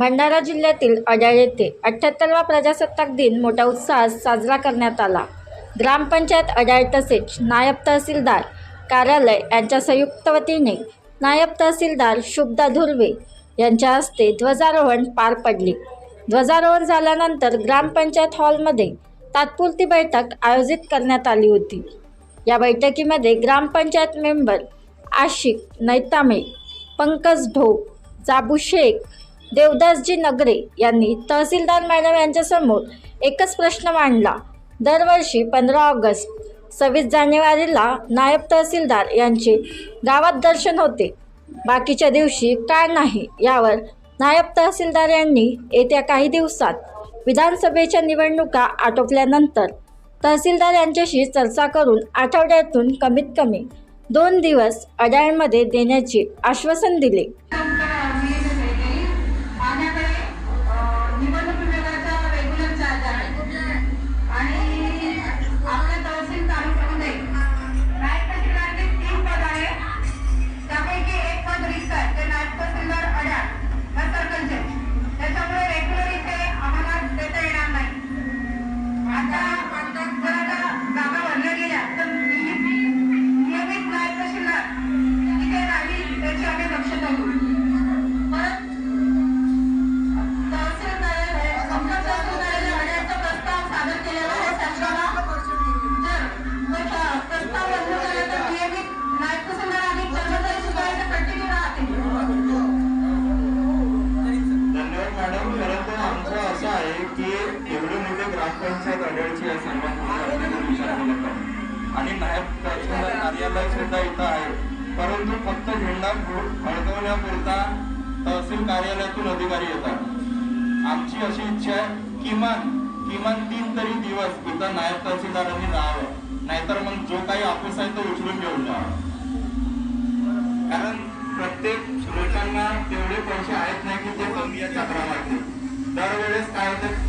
भंडारा जिल्ह्यातील अड्याळ येथे अठ्ठ्याहत्तरवा प्रजासत्ताक दिन मोठ्या उत्साहात साजरा करण्यात आला. ग्रामपंचायत अड्याळ तसेच नायब तहसीलदार कार्यालय यांच्या संयुक्त वतीने नायब तहसीलदार शुभदा धुर्वे यांच्या हस्ते ध्वजारोहण पार पडले. ध्वजारोहण झाल्यानंतर ग्रामपंचायत हॉलमध्ये तात्पुरती बैठक आयोजित करण्यात आली होती. या बैठकीमध्ये ग्रामपंचायत मेंबर आशिक नैतामे पंकज ढोक जाबू शेख देवदासजी नगरे यांनी तहसीलदार मॅडम यांच्यासमोर एकच प्रश्न मांडला. दरवर्षी पंधरा ऑगस्ट सव्वीस जानेवारीला नायब तहसीलदार यांचे गावात दर्शन होते. बाकीच्या दिवशी का नाही यावर नायब तहसीलदार यांनी येत्या काही दिवसात विधानसभेच्या निवडणुका आटोपल्यानंतर तहसीलदार यांच्याशी चर्चा करून आठवड्यातून कमीत कमी दोन दिवस अडाळमध्ये देण्याचे आश्वासन दिले. ग्रामपंचायत आढळची आहे सर्वात आणि नायब तहसीलदार कार्यालय सुद्धा इथं आहे. परंतु फक्त झेंडा फडकवण्यापुरता तहसील कार्यालयातून अधिकारी येतात. आमची अशी इच्छा आहे किमान किमान तीन तरी दिवस इथं नायब तहसीलदारांनी राहावं. नाहीतर मग जो काही ऑफिस आहे तो उचलून घेऊन जावा. कारण प्रत्येक लोकांना तेवढे पैसे आहेत नाही की ते कमी आहेत मारतील दरवेळेस काय होतं